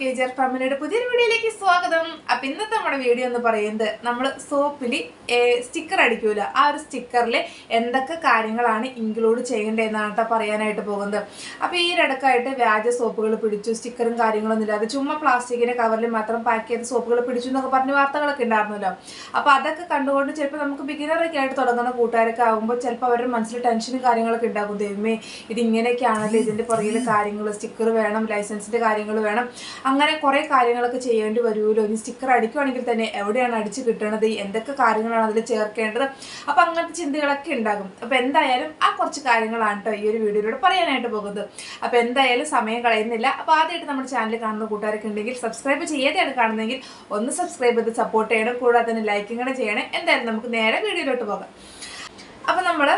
K G R ഫാമിലിയുടെ പുതിയൊരു വീഡിയോയിലേക്ക് സ്വാഗതം. അപ്പൊ ഇന്നത്തെ നമ്മുടെ വീഡിയോ എന്ന് പറയുന്നത് നമ്മൾ സോപ്പിൽ സ്റ്റിക്കർ അടിക്കൂല. ആ ഒരു സ്റ്റിക്കറിൽ എന്തൊക്കെ കാര്യങ്ങളാണ് ഇൻക്ലൂഡ് ചെയ്യേണ്ടതെന്നാണ് കേട്ടോ പറയാനായിട്ട് പോകുന്നത്. അപ്പൊ ഈ ഇടക്കായിട്ട് വ്യാജ സോപ്പുകൾ പിടിച്ചു സ്റ്റിക്കറും കാര്യങ്ങളൊന്നും ഇല്ലാതെ ചുമ്മാ പ്ലാസ്റ്റിക്കിന്റെ കവറിൽ മാത്രം പാക്ക് ചെയ്ത സോപ്പുകൾ പിടിച്ചു എന്നൊക്കെ പറഞ്ഞ വാർത്തകളൊക്കെ ഉണ്ടായിരുന്നല്ലോ. അപ്പൊ അതൊക്കെ കണ്ടുകൊണ്ട് ചിലപ്പോൾ നമുക്ക് ബിഗിനറൊക്കെ ആയിട്ട് തുടങ്ങുന്ന കൂട്ടുകാരൊക്കെ ആകുമ്പോൾ ചിലപ്പോൾ അവരുടെ മനസ്സിൽ ടെൻഷനും കാര്യങ്ങളൊക്കെ ഉണ്ടാകും. ദൈവമേ ഇത് ഇങ്ങനെയൊക്കെയാണല്ലോ ഇതിന്റെ പുറകിൽ കാര്യങ്ങൾ സ്റ്റിക്കർ വേണം ലൈസൻസിന്റെ കാര്യങ്ങൾ വേണം. അങ്ങനെ കുറേ കാര്യങ്ങളൊക്കെ ചെയ്യേണ്ടി വരുമല്ലോ ഇനി സ്റ്റിക്കർ അടിക്കുവാണെങ്കിൽ തന്നെ എവിടെയാണ് അടിച്ച് കിട്ടണത്? എന്തൊക്കെ കാര്യങ്ങളാണ് അതിൽ ചേർക്കേണ്ടത്? അപ്പം അങ്ങനത്തെ ചിന്തകളൊക്കെ ഉണ്ടാകും. അപ്പം എന്തായാലും ആ കുറച്ച് കാര്യങ്ങളാണ് കേട്ടോ ഈ ഒരു വീഡിയോയിലൂടെ പറയാനായിട്ട് പോകുന്നത്. അപ്പം എന്തായാലും സമയം കളയുന്നില്ല. അപ്പോൾ ആദ്യമായിട്ട് നമ്മുടെ ചാനൽ കാണുന്ന കൂട്ടുകാരൊക്കെ ഉണ്ടെങ്കിൽ സബ്സ്ക്രൈബ് ചെയ്യാതെയാണ് കാണുന്നതെങ്കിൽ ഒന്ന് സബ്സ്ക്രൈബ് ചെയ്ത് സപ്പോർട്ട് ചെയ്യണം. കൂടാതെ തന്നെ ലൈക്കും കൂടെ ചെയ്യണം. എന്തായാലും നമുക്ക് നേരെ വീഡിയോയിലോട്ട് പോകാം. അപ്പോൾ നമ്മൾ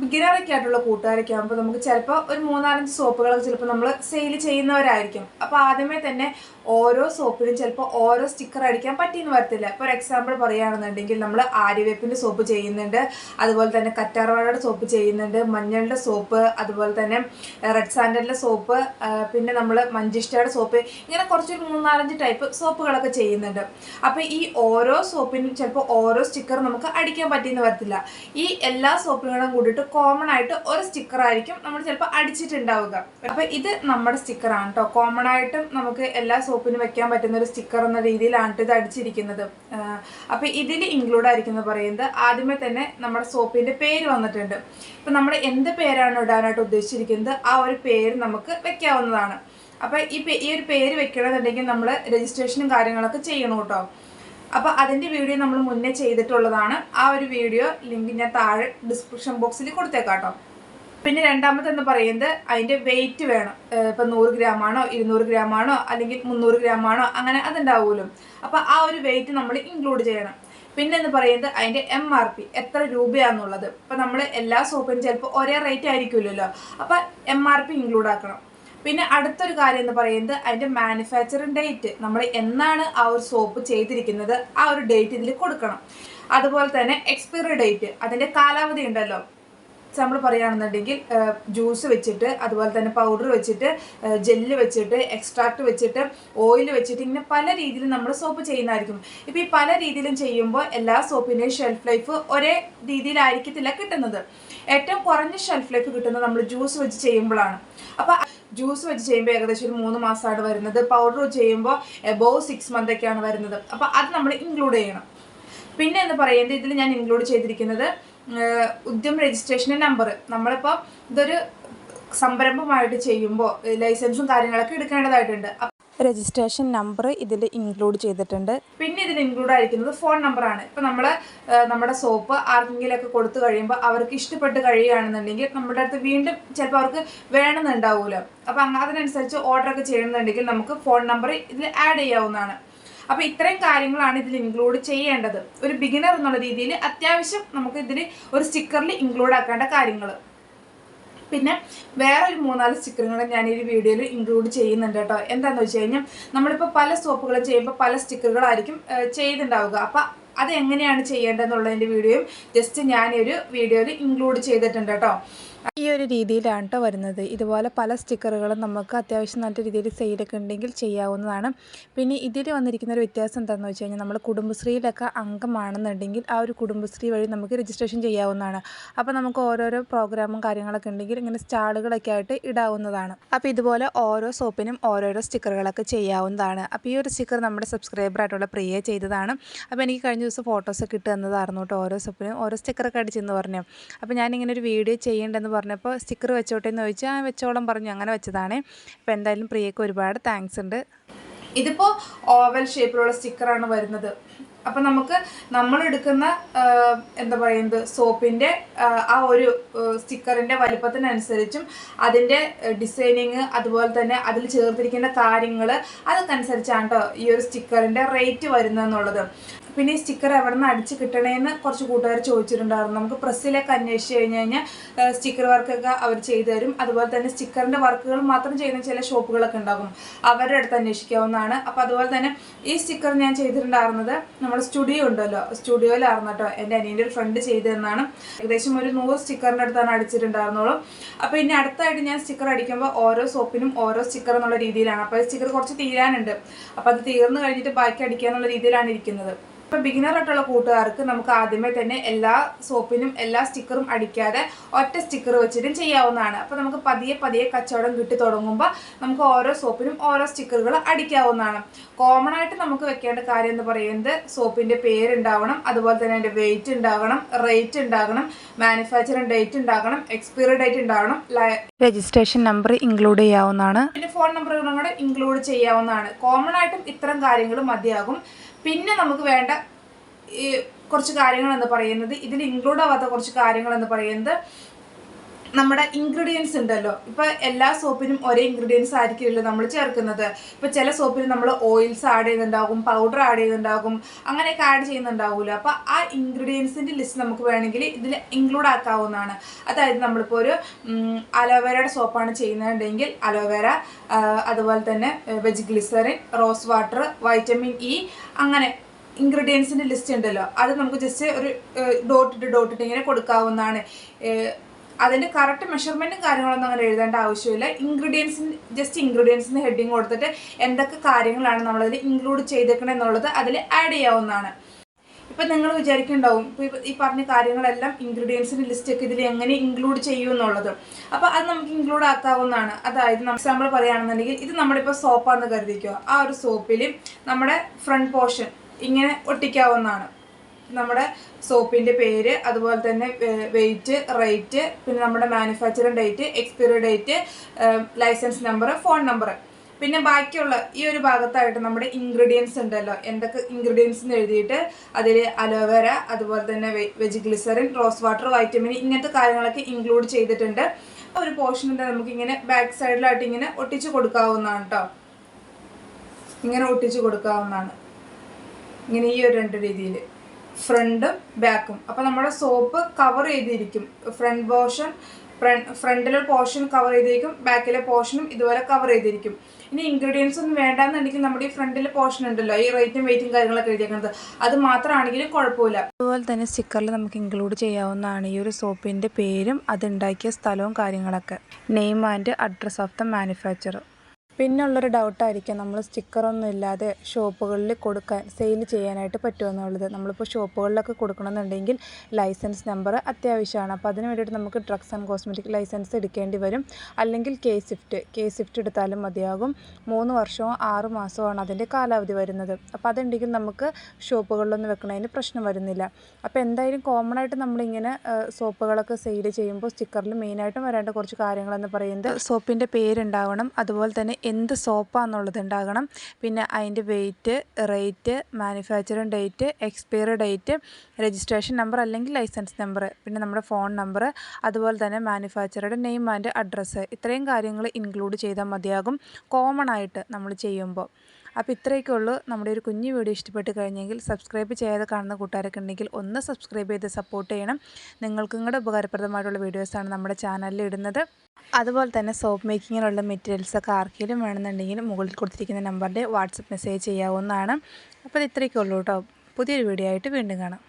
ബിഗിനറൊക്കെ ആയിട്ടുള്ള കൂട്ടുകാരൊക്കെ ആകുമ്പോൾ നമുക്ക് ചിലപ്പോൾ ഒരു മൂന്നാലഞ്ച് സോപ്പുകളൊക്കെ ചിലപ്പോൾ നമ്മൾ സെയിൽ ചെയ്യുന്നവരായിരിക്കും. അപ്പോൾ ആദ്യമേ തന്നെ ഓരോ സോപ്പിനും ചിലപ്പോൾ ഓരോ സ്റ്റിക്കർ അടിക്കാൻ പറ്റിയെന്ന് വരത്തില്ല. ഫോർ എക്സാമ്പിൾ പറയുകയാണെന്നുണ്ടെങ്കിൽ നമ്മൾ ആര്യവേപ്പിന്റെ സോപ്പ് ചെയ്യുന്നുണ്ട് അതുപോലെ തന്നെ കറ്റാർവാഴയുടെ സോപ്പ് ചെയ്യുന്നുണ്ട് മഞ്ഞളുടെ സോപ്പ് അതുപോലെ തന്നെ റെഡ് സാൻഡലിന്റെ സോപ്പ് പിന്നെ നമ്മൾ മഞ്ചിഷ്ടയുടെ സോപ്പ് ഇങ്ങനെ കുറച്ചൊരു മൂന്നാലഞ്ച് ടൈപ്പ് സോപ്പുകളൊക്കെ ചെയ്യുന്നുണ്ട്. അപ്പോൾ ഈ ഓരോ സോപ്പിനും ചിലപ്പോൾ ഓരോ സ്റ്റിക്കർ നമുക്ക് അടിക്കാൻ പറ്റിയെന്ന് വരത്തില്ല. ഈ എല്ലാ സോപ്പുകളും കൂടിയിട്ട് കോമൺ ആയിട്ട് ഒരു സ്റ്റിക്കർ ആയിരിക്കും നമ്മൾ ചിലപ്പോൾ അടിച്ചിട്ടുണ്ടാവുക. അപ്പോൾ ഇത് നമ്മുടെ സ്റ്റിക്കറാണ് കേട്ടോ കോമൺ ആയിട്ടും നമുക്ക് എല്ലാ സോപ്പിനും വെക്കാൻ പറ്റുന്ന ഒരു സ്റ്റിക്കർ എന്ന രീതിയിലാണ് ഇത് അടിച്ചിരിക്കുന്നത്. അപ്പോൾ ഇതിൽ ഇൻക്ലൂഡ് ആയിരിക്കുന്നത് പറയുന്നത് ആദ്യമേ തന്നെ നമ്മുടെ സോപ്പിന്റെ പേര് വന്നിട്ടുണ്ട്. ഇപ്പം നമ്മൾ എന്ത് പേരാണ് ഇടാനായിട്ട് ഉദ്ദേശിച്ചിരിക്കുന്നത്? ആ ഒരു പേര് നമുക്ക് വെക്കാവുന്നതാണ്. അപ്പോൾ ഈ ഈ ഒരു പേര് വെക്കണമെന്നുണ്ടെങ്കിൽ നമ്മൾ രജിസ്ട്രേഷനും കാര്യങ്ങളൊക്കെ ചെയ്യണം കേട്ടോ. അപ്പോൾ അതിന്റെ വീഡിയോ നമ്മൾ മുന്നേ ചെയ്തിട്ടുള്ളതാണ്. ആ ഒരു വീഡിയോ ലിങ്ക് ഞാൻ താഴെ ഡിസ്ക്രിപ്ഷൻ ബോക്സിൽ കൊടുത്തേക്കാം കേട്ടോ. പിന്നെ രണ്ടാമത്തെ എന്ന് പറയുന്നത് അതിന്റെ വെയിറ്റ് വേണം. ഇപ്പം നൂറ് ഗ്രാം ആണോ ഇരുന്നൂറ് ഗ്രാം ആണോ അല്ലെങ്കിൽ മുന്നൂറ് ഗ്രാം ആണോ അങ്ങനെ അതുണ്ടാവുമല്ലോ. അപ്പോൾ ആ ഒരു വെയിറ്റ് നമ്മൾ ഇൻക്ലൂഡ് ചെയ്യണം. പിന്നെ എന്ന് പറയുന്നത് അതിന്റെ എം ആർ പി എത്ര രൂപയാണെന്നുള്ളത് ഇപ്പം നമ്മൾ എല്ലാ സോപ്പിനും ചിലപ്പോൾ ഒരേ റേറ്റ് ആയിരിക്കുമല്ലോ. അപ്പോൾ എം ആർ പി ഇൻക്ലൂഡ് ആക്കണം. പിന്നെ അടുത്തൊരു കാര്യം എന്ന് പറയുന്നത് അതിന്റെ മാനുഫാക്ചറിങ് ഡേറ്റ് നമ്മൾ എന്നാണ് ആ ഒരു സോപ്പ് ചെയ്തിരിക്കുന്നത് ആ ഒരു ഡേറ്റ് ഇതിൽ കൊടുക്കണം. അതുപോലെ തന്നെ എക്സ്പയറി ഡേറ്റ് അതിന്റെ കാലാവധി ഉണ്ടല്ലോ. നമ്മൾ പറയുകയാണെന്നുണ്ടെങ്കിൽ ജ്യൂസ് വെച്ചിട്ട് അതുപോലെ തന്നെ പൗഡർ വെച്ചിട്ട് ജെല്ല് വെച്ചിട്ട് എക്സ്ട്രാക്ട് വെച്ചിട്ട് ഓയിൽ വെച്ചിട്ട് ഇങ്ങനെ പല രീതിയിലും നമ്മൾ സോപ്പ് ചെയ്യുന്നതായിരിക്കും. ഇപ്പോൾ ഈ പല രീതിയിലും ചെയ്യുമ്പോൾ എല്ലാ സോപ്പിന്റെയും ഷെൽഫ് ലൈഫ് ഒരേ രീതിയിലായിരിക്കത്തില്ല കിട്ടുന്നത്. ഏറ്റവും കുറഞ്ഞ ഷെൽഫ് ലൈഫ് കിട്ടുന്നത് നമ്മൾ ജ്യൂസ് വെച്ച് ചെയ്യുമ്പോഴാണ്. അപ്പോൾ ജ്യൂസ് വെച്ച് ചെയ്യുമ്പോൾ ഏകദേശം ഒരു മൂന്ന് മാസമാണ് വരുന്നത്. പൗഡർ ചെയ്യുമ്പോൾ എബോവ് സിക്സ് മന്ത് ഒക്കെയാണ് വരുന്നത്. അപ്പോൾ അത് നമ്മൾ ഇൻക്ലൂഡ് ചെയ്യണം. പിന്നെ എന്ന് പറയുന്നത് ഇതിൽ ഞാൻ ഇൻക്ലൂഡ് ചെയ്തിരിക്കുന്നത് ഉദ്യം രജിസ്ട്രേഷൻ നമ്പർ നമ്മളിപ്പോൾ ഇതൊരു സംരംഭമായിട്ട് ചെയ്യുമ്പോൾ ലൈസൻസും കാര്യങ്ങളൊക്കെ എടുക്കേണ്ടതായിട്ടുണ്ട്. രജിസ്ട്രേഷൻ നമ്പർ ഇതിൽ ഇൻക്ലൂഡ് ചെയ്തിട്ടുണ്ട്. പിന്നെ ഇതിൽ ഇൻക്ലൂഡ് ആയിരിക്കുന്നത് ഫോൺ നമ്പറാണ് ഇപ്പം നമ്മൾ നമ്മുടെ സോപ്പ് ആർക്കെങ്കിലൊക്കെ കൊടുത്തു കഴിയുമ്പോൾ അവർക്ക് ഇഷ്ടപ്പെട്ട് കഴിയുകയാണെന്നുണ്ടെങ്കിൽ നമ്മുടെ അടുത്ത് വീണ്ടും ചിലപ്പോൾ അവർക്ക് വേണമെന്നുണ്ടാവുമല്ലോ അപ്പം അതിനനുസരിച്ച് ഓർഡറൊക്കെ ചെയ്യണമെന്നുണ്ടെങ്കിൽ നമുക്ക് ഫോൺ നമ്പർ ഇതിൽ ആഡ് ചെയ്യാവുന്നതാണ്. അപ്പോൾ ഇത്രയും കാര്യങ്ങളാണ് ഇതിൽ ഇൻക്ലൂഡ് ചെയ്യേണ്ടത്. ഒരു ബിഗിനർ എന്നുള്ള രീതിയിൽ അത്യാവശ്യം നമുക്ക് ഇതിൽ ഒരു സ്റ്റിക്കറിൽ ഇൻക്ലൂഡ് ആക്കേണ്ട കാര്യങ്ങൾ പിന്നെ വേറെ ഒരു മൂന്നാൽ സ്റ്റിക്കറുകളും ഞാൻ ഈ വീഡിയോയിൽ ഇൻക്ലൂഡ് ചെയ്യുന്നുണ്ട് കേട്ടോ. എന്താണെന്ന് വെച്ച് കഴിഞ്ഞാൽ നമ്മളിപ്പോൾ പല സോപ്പുകളും ചെയ്യുമ്പോൾ പല സ്റ്റിക്കറുകളായിരിക്കും ചെയ്തിട്ടുണ്ടാവുക അപ്പം അതെങ്ങനെയാണ് ചെയ്യേണ്ടതെന്നുള്ളതിന്റെ വീഡിയോയും ജസ്റ്റ് ഞാനൊരു വീഡിയോയിൽ ഇൻക്ലൂഡ് ചെയ്തിട്ടുണ്ട് കേട്ടോ. ഈ ഒരു രീതിയിലാണ് കേട്ടോ വരുന്നത്. ഇതുപോലെ പല സ്റ്റിക്കറുകളും നമുക്ക് അത്യാവശ്യം നല്ല രീതിയിൽ സെയിലൊക്കെ ഉണ്ടെങ്കിൽ ചെയ്യാവുന്നതാണ്. പിന്നെ ഇതിൽ വന്നിരിക്കുന്ന ഒരു വ്യത്യാസം എന്താണെന്ന് വെച്ച് കഴിഞ്ഞാൽ നമ്മൾ കുടുംബശ്രീയിലൊക്കെ അംഗമാണെന്നുണ്ടെങ്കിൽ ആ ഒരു കുടുംബശ്രീ വഴി നമുക്ക് രജിസ്ട്രേഷൻ ചെയ്യാവുന്നതാണ്. അപ്പോൾ നമുക്ക് ഓരോരോ പ്രോഗ്രാമും കാര്യങ്ങളൊക്കെ ഉണ്ടെങ്കിൽ ഇങ്ങനെ സ്റ്റാളുകളൊക്കെ ആയിട്ട് ഇടാവുന്നതാണ്. അപ്പോൾ ഇതുപോലെ ഓരോ സോപ്പിനും ഓരോരോ സ്റ്റിക്കറുകളൊക്കെ ചെയ്യാവുന്നതാണ്. അപ്പോൾ ഈ ഒരു സ്റ്റിക്കർ നമ്മുടെ സബ്സ്ക്രൈബർ സബ്സ്ക്രൈബറായിട്ടുള്ള പ്രിയ ചെയ്തതാണ്. അപ്പോൾ എനിക്ക് കഴിഞ്ഞ ദിവസം ഫോട്ടോസൊക്കെ ഇട്ട് തന്നതായിരുന്നു കേട്ടോ ഓരോ സോപ്പിനും. ഓരോ സ്റ്റിക്കറൊക്കെ അടിച്ചെന്ന് പറഞ്ഞു. അപ്പോൾ ഞാനിങ്ങനെ ഒരു വീഡിയോ ചെയ്യേണ്ടെന്ന് പറഞ്ഞപ്പോൾ സ്റ്റിക്കർ വെച്ചോട്ടെ എന്ന് ചോദിച്ചാൽ ആ വെച്ചോളം പറഞ്ഞു. അങ്ങനെ വെച്ചതാണ്. അപ്പോൾ എന്തായാലും പ്രിയക്ക് ഒരുപാട് താങ്ക്സ് ഉണ്ട്. ഇതിപ്പോൾ ഓവൽ ഷേപ്പിലുള്ള സ്റ്റിക്കറാണ് വരുന്നത്. അപ്പം നമുക്ക് നമ്മൾ എടുക്കുന്ന എന്താ പറയുന്നത് സോപ്പിന്റെ ആ ഒരു സ്റ്റിക്കറിന്റെ വലുപ്പത്തിനനുസരിച്ചും അതിന്റെ ഡിസൈനിങ് അതുപോലെ തന്നെ അതിൽ ചേർത്തിരിക്കേണ്ട കാര്യങ്ങൾ അതൊക്കെ അനുസരിച്ചാണ് കേട്ടോ ഈ ഒരു സ്റ്റിക്കറിന്റെ റേറ്റ് വരുന്നതെന്നുള്ളത് പിന്നെ ഈ സ്റ്റിക്കർ എവിടെ നിന്ന് അടിച്ച് കിട്ടണേന്ന് കുറച്ച് കൂട്ടുകാർ ചോദിച്ചിട്ടുണ്ടായിരുന്നു. നമുക്ക് പ്രസ്സിലൊക്കെ അന്വേഷിച്ച് കഴിഞ്ഞ് കഴിഞ്ഞാൽ സ്റ്റിക്കർ വർക്കൊക്കെ അവർ ചെയ്തു തരും. അതുപോലെ തന്നെ സ്റ്റിക്കറിന്റെ വർക്കുകൾ മാത്രം ചെയ്യുന്ന ചില ഷോപ്പുകളൊക്കെ ഉണ്ടാകും. അവരുടെ അടുത്ത് അന്വേഷിക്കാവുന്നതാണ്. അപ്പോൾ അതുപോലെ തന്നെ ഈ സ്റ്റിക്കർ ഞാൻ ചെയ്തിട്ടുണ്ടായിരുന്നത് നമ്മുടെ സ്റ്റുഡിയോ ഉണ്ടല്ലോ. സ്റ്റുഡിയോയിലായിരുന്നു കേട്ടോ. എന്റെ അനിയന്റെ ഒരു ഫ്രണ്ട് ചെയ്തു തന്നാണ് ഏകദേശം ഒരു നൂറ് സ്റ്റിക്കറിന്റെ അടുത്താണ് അടിച്ചിട്ടുണ്ടായിരുന്നുള്ളൂ. അപ്പോൾ ഇനി അടുത്തായിട്ട് ഞാൻ സ്റ്റിക്കർ അടിക്കുമ്പോൾ ഓരോ സോപ്പിനും ഓരോ സ്റ്റിക്കർ എന്നുള്ള രീതിയിലാണ്. അപ്പോൾ സ്റ്റിക്കർ കുറച്ച് തീരാനുണ്ട്. അപ്പോൾ അത് തീർന്നു കഴിഞ്ഞിട്ട് ബാക്കി അടിക്കുക എന്നുള്ള രീതിയിലാണ് ഇരിക്കുന്നത്. ഇപ്പൊ ബിഗിനർ ആയിട്ടുള്ള കൂട്ടുകാർക്ക് നമുക്ക് ആദ്യമേ തന്നെ എല്ലാ സോപ്പിനും എല്ലാ സ്റ്റിക്കറും അടിക്കാതെ ഒറ്റ സ്റ്റിക്കർ വെച്ചിട്ടും ചെയ്യാവുന്നതാണ്. അപ്പൊ നമുക്ക് പതിയെ പതിയെ കച്ചവടം കിട്ടി തുടങ്ങുമ്പോൾ നമുക്ക് ഓരോ സോപ്പിനും ഓരോ സ്റ്റിക്കറുകൾ അടിക്കാവുന്നതാണ്. കോമൺ ആയിട്ട് നമുക്ക് വെക്കേണ്ട കാര്യം എന്ന് പറയുന്നത് സോപ്പിന്റെ പേരുണ്ടാവണം അതുപോലെ തന്നെ അതിന്റെ വെയിറ്റ് ഉണ്ടാകണം റേറ്റ് ഉണ്ടാകണം മാനുഫാക്ചറിംഗ് ഡേറ്റ് ഉണ്ടാകണം എക്സ്പയറി ഡേറ്റ് ഉണ്ടാകണം രജിസ്ട്രേഷൻ നമ്പർ ഇൻക്ലൂഡ് ചെയ്യാവുന്നതാണ്. പിന്നെ ഫോൺ നമ്പറുകളും കൂടെ ഇൻക്ലൂഡ് ചെയ്യാവുന്നതാണ്. കോമൺ ആയിട്ടും ഇത്തരം കാര്യങ്ങൾ മതിയാകും. പിന്നെ നമുക്ക് വേണ്ട ഈ കുറച്ച് കാര്യങ്ങൾ എന്ന് പറയുന്നത് ഇതിൽ ഇൻക്ലൂഡ് ആവാത്ത കുറച്ച് കാര്യങ്ങൾ എന്ന് പറയുന്നത് നമ്മുടെ ഇൻഗ്രീഡിയൻസ് ഉണ്ടല്ലോ. ഇപ്പൊ എല്ലാ സോപ്പിനും ഒരേ ഇൻഗ്രീഡിയൻസ് ആയിരിക്കില്ലല്ലോ നമ്മൾ ചേർക്കുന്നത്. ഇപ്പൊ ചില സോപ്പിന് നമ്മൾ ഓയിൽസ് ആഡ് ചെയ്യുന്നുണ്ടാകും പൗഡർ ആഡ് ചെയ്യുന്നുണ്ടാകും അങ്ങനെയൊക്കെ ആഡ് ചെയ്യുന്നുണ്ടാവില്ല അപ്പൊ ആ ഇൻഗ്രീഡിയൻസിന്റെ ലിസ്റ്റ് നമുക്ക് വേണമെങ്കിൽ ഇതിൽ ഇൻക്ലൂഡ് ആക്കാവുന്നതാണ്. അതായത് നമ്മളിപ്പോൾ ഒരു അലോവേരയുടെ സോപ്പാണ് ചെയ്യുന്നതെങ്കിൽ അലോവേര അതുപോലെ തന്നെ veg glycerin rose water vitamin E അങ്ങനെ ഇൻഗ്രീഡിയൻസിന്റെ ലിസ്റ്റ് ഉണ്ടല്ലോ. അത് നമുക്ക് ജസ്റ്റ് ഒരു ഡോട്ടിട്ട് ഡോട്ടിട്ട് ഇങ്ങനെ കൊടുക്കാവുന്നതാണ്. അതിന്റെ കറക്റ്റ് മെഷർമെന്റും കാര്യങ്ങളൊന്നും അങ്ങനെ എഴുതേണ്ട ആവശ്യമില്ല. ഇൻഗ്രീഡിയൻസിന് ജസ്റ്റ് ഇൻഗ്രീഡിയൻസിന് ഹെഡിങ് കൊടുത്തിട്ട് എന്തൊക്കെ കാര്യങ്ങളാണ് നമ്മളതിൽ ഇൻക്ലൂഡ് ചെയ്തേക്കണം എന്നുള്ളത് അതിൽ ആഡ് ചെയ്യാവുന്നതാണ്. ഇപ്പം നിങ്ങൾ വിചാരിക്കുന്നുണ്ടാവും ഇപ്പോൾ ഈ പറഞ്ഞ കാര്യങ്ങളെല്ലാം ഇൻഗ്രീഡിയൻസിന്റെ ലിസ്റ്റൊക്കെ ഇതിൽ എങ്ങനെ ഇൻക്ലൂഡ് ചെയ്യൂ എന്നുള്ളത്. അപ്പോൾ അത് നമുക്ക് ഇൻക്ലൂഡ് ആക്കാവുന്നതാണ്. അതായത് എക്സാമ്പിൾ പറയുകയാണെന്നുണ്ടെങ്കിൽ ഇത് നമ്മുടെ ഇപ്പോൾ സോപ്പാന്ന് കരുതിക്കുക ആ ഒരു സോപ്പിൽ നമ്മുടെ ഫ്രണ്ട് പോർഷൻ ഇങ്ങനെ ഒട്ടിക്കാവുന്നതാണ്. നമ്മുടെ സോപ്പിന്റെ പേര് അതുപോലെ തന്നെ വെയിറ്റ് റേറ്റ് പിന്നെ നമ്മുടെ manufacturing date expiry date licence number phone number പിന്നെ ബാക്കിയുള്ള ഈ ഒരു ഭാഗത്തായിട്ട് നമ്മുടെ ഇൻഗ്രീഡിയൻസ് ഉണ്ടല്ലോ. എന്തൊക്കെ ഇൻഗ്രീഡിയൻസ് എന്ന് എഴുതിയിട്ട് അതിൽ അലോവേര അതുപോലെ തന്നെ veg glycerin rose water vitamin ഇങ്ങനത്തെ കാര്യങ്ങളൊക്കെ ഇൻക്ലൂഡ് ചെയ്തിട്ടുണ്ട്. ഒരു പോർഷൻ ഉണ്ട് നമുക്ക് ഇങ്ങനെ ബാക്ക് സൈഡിലായിട്ട് ഇങ്ങനെ ഒട്ടിച്ചു കൊടുക്കാവുന്നതാണ് കേട്ടോ ഇങ്ങനെ ഒട്ടിച്ചു കൊടുക്കാവുന്നതാണ്. ഇങ്ങനെ ഈ ഒരു രണ്ട് രീതിയിൽ ഫ്രണ്ടും ബാക്കും. അപ്പോൾ നമ്മുടെ സോപ്പ് കവർ ചെയ്തിരിക്കും. ഫ്രണ്ട് പോർഷൻ ഫ്രണ്ടിലെ പോർഷൻ കവർ ചെയ്തിരിക്കും ബാക്കിലെ പോർഷനും ഇതുപോലെ കവർ ചെയ്തിരിക്കും. ഇനി ഇൻഗ്രീഡിയൻസ് ഒന്നും വേണ്ടാന്നുണ്ടെങ്കിൽ നമ്മുടെ ഈ ഫ്രണ്ടിലെ പോർഷൻ ഉണ്ടല്ലോ ഈ റേറ്റും വെയിറ്റും കാര്യങ്ങളൊക്കെ എഴുതിയേക്കുന്നത്. അത് മാത്രമാണെങ്കിലും കുഴപ്പമില്ല. അതുപോലെ തന്നെ സ്റ്റിക്കറിൽ നമുക്ക് ഇൻക്ലൂഡ് ചെയ്യാവുന്നതാണ് ഈ ഒരു സോപ്പിന്റെ പേരും അതുണ്ടാക്കിയ സ്ഥലവും കാര്യങ്ങളൊക്കെ. Name and address of the manufacture പിന്നുള്ളൊരു ഡൗട്ടായിരിക്കും നമ്മൾ സ്റ്റിക്കറൊന്നും ഇല്ലാതെ ഷോപ്പുകളിൽ കൊടുക്കാൻ സെയിൽ ചെയ്യാനായിട്ട് പറ്റുമെന്നുള്ളത്. നമ്മളിപ്പോൾ ഷോപ്പുകളിലൊക്കെ കൊടുക്കണമെന്നുണ്ടെങ്കിൽ ലൈസൻസ് നമ്പർ അത്യാവശ്യമാണ്. അപ്പോൾ അതിന് വേണ്ടിയിട്ട് നമുക്ക് ഡ്രഗ്സ് ആൻഡ് കോസ്മെറ്റിക് ലൈസൻസ് എടുക്കേണ്ടി വരും. അല്ലെങ്കിൽ കെ സിഫ്റ്റ് കെ സിഫ്റ്റ് എടുത്താലും മതിയാകും. മൂന്ന് വർഷവും ആറ് മാസവുമാണ് അതിന്റെ കാലാവധി വരുന്നത്. അപ്പോൾ അതുണ്ടെങ്കിൽ നമുക്ക് ഷോപ്പുകളിലൊന്നും വെക്കണതിന് പ്രശ്നം വരുന്നില്ല. അപ്പോൾ എന്തായാലും കോമൺ ആയിട്ട് നമ്മളിങ്ങനെ സോപ്പുകളൊക്കെ സെയിൽ ചെയ്യുമ്പോൾ സ്റ്റിക്കറിൽ മെയിനായിട്ടും വരേണ്ട കുറച്ച് കാര്യങ്ങളെന്ന് പറയുന്നത് സോപ്പിന്റെ പേരുണ്ടാവണം. അതുപോലെ തന്നെ എന്ത് സോപ്പാന്നുള്ളത് ഉണ്ടാകണം. പിന്നെ അതിന്റെ weight rate manufacturing date expiry date registration number അല്ലെങ്കിൽ ലൈസൻസ് നമ്പർ പിന്നെ നമ്മുടെ ഫോൺ നമ്പർ അതുപോലെ തന്നെ മാനുഫാക്ചറുടെ നെയിം ആൻഡ് അഡ്രസ്സ് ഇത്രയും കാര്യങ്ങൾ ഇൻക്ലൂഡ് ചെയ്താൽ മതിയാകും. കോമൺ ആയിട്ട് നമ്മൾ ചെയ്യുമ്പോൾ. അപ്പോൾ ഇത്രയൊക്കെ ഉള്ളൂ. നമ്മുടെ ഒരു കുഞ്ഞു വീഡിയോ ഇഷ്ടപ്പെട്ട് കഴിഞ്ഞെങ്കിൽ സബ്സ്ക്രൈബ് ചെയ്യാതെ കാണുന്ന കൂട്ടുകാരൊക്കെ ഉണ്ടെങ്കിൽ ഒന്ന് സബ്സ്ക്രൈബ് ചെയ്ത് സപ്പോർട്ട് ചെയ്യണം. നിങ്ങൾക്കും കൂടെ ഉപകാരപ്രദമായിട്ടുള്ള വീഡിയോസാണ് നമ്മുടെ ചാനലിൽ ഇടുന്നത്. അതുപോലെ തന്നെ സോപ്പ് മേക്കിങ്ങിനുള്ള മെറ്റീരിയൽസൊക്കെ ആർക്കെങ്കിലും വേണമെന്നുണ്ടെങ്കിൽ മുകളിൽ കൊടുത്തിരിക്കുന്ന നമ്പറിൽ വാട്സപ്പ് മെസ്സേജ് ചെയ്യാവുന്നതാണ്. അപ്പോൾ ഇത് ഇത്രയൊക്കെ ഉള്ളൂ കേട്ടോ. പുതിയൊരു വീഡിയോ ആയിട്ട് വീണ്ടും കാണാം.